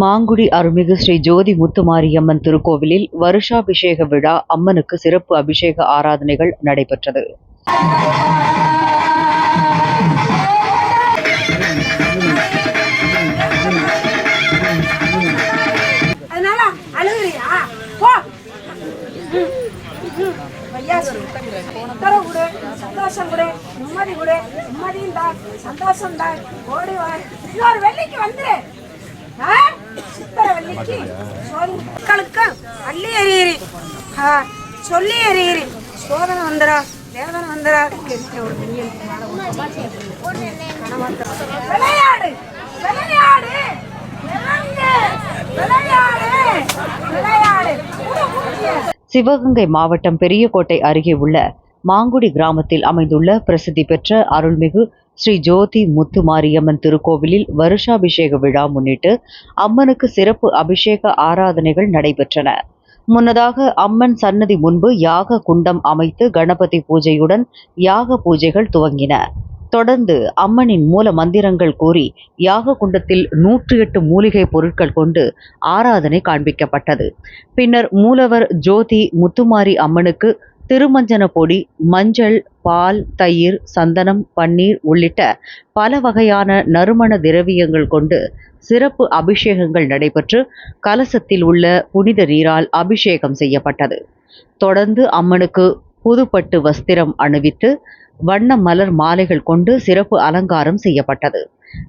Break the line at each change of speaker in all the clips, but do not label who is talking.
மாங்குடி அருள்மிகு ஸ்ரீ ஜோதி முத்துமாரியம்மன் திருக்கோவிலில் வருஷாபிஷேக விழா அம்மனுக்கு சிறப்பு அபிஷேக ஆராதனைகள் நடைபெற்றது.
சந்தோஷம் கொடு. நிம்மதி கொடு. நிம்மதியும் தான் சந்தோஷம் தான் ஓடி இன்னொரு வெள்ளிக்கு வந்துரு. மக்களுக்கு அள்ளி எறியிறி ஆ, சொல்லி எறியிறி சோதனை வந்துடா வேதனை வந்துடா ஒரு விளையாடு விளையாடு.
சிவகங்கை மாவட்டம் பெரியகோட்டை அருகே உள்ள மாங்குடி கிராமத்தில் அமைந்துள்ள பிரசித்தி பெற்ற அருள்மிகு ஸ்ரீ ஜோதி முத்துமாரியம்மன் திருக்கோவிலில் வருஷாபிஷேக விழா முன்னிட்டு அம்மனுக்கு சிறப்பு அபிஷேக ஆராதனைகள் நடைபெற்றன. முன்னதாக அம்மன் சன்னதி முன்பு யாக குண்டம் அமைத்து கணபதி பூஜையுடன் யாக பூஜைகள் துவங்கின. தொடர்ந்து அம்மனின் மூல மந்திரங்கள் கூறி யாக குண்டத்தில் நூற்றி எட்டு மூலிகை பொருட்கள் கொண்டு ஆராதனை காண்பிக்கப்பட்டது. பின்னர் மூலவர் ஜோதி முத்துமாரி அம்மனுக்கு திருமஞ்சன பொடி மஞ்சள் பால் தயிர் சந்தனம் பன்னீர் உள்ளிட்ட பல வகையான நறுமண திரவியங்கள் கொண்டு சிறப்பு அபிஷேகங்கள் நடைபெற்று கலசத்தில் உள்ள புனித நீரால் அபிஷேகம் செய்யப்பட்டது. தொடர்ந்து அம்மனுக்கு புதுப்பட்டு வஸ்திரம் அணிவித்து வண்ண மலர் மாலைகள் கொண்டு சிறப்பு அலங்காரம் செய்யப்பட்டது.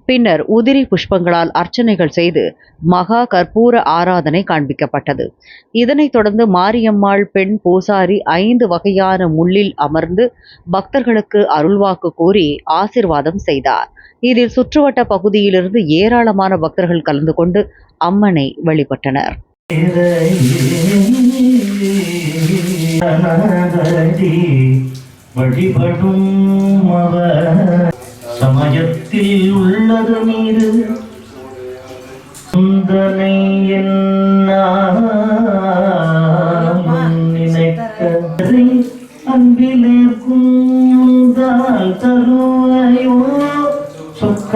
பின்னர் உதிரி புஷ்பங்களால் அர்ச்சனைகள் செய்து மகா கற்பூர ஆராதனை காண்பிக்கப்பட்டது. இதனைத் தொடர்ந்து மாரியம்மாள் பெண் பூசாரி ஐந்து வகையான முள்ளில் அமர்ந்து பக்தர்களுக்கு அருள்வாக்கு கூறி ஆசிர்வாதம் செய்தார். இதில் சுற்றுவட்ட பகுதியிலிருந்து ஏராளமான பக்தர்கள் கலந்து கொண்டு அம்மனை வழிபட்டனர்.
வழிபடும் அவர் சமயத்தில் உள்ளது நீரு. சுந்தனை என்னாலும் நினைத்ததை அன்பிலே குந்தால் தருவாயோ? சொக்க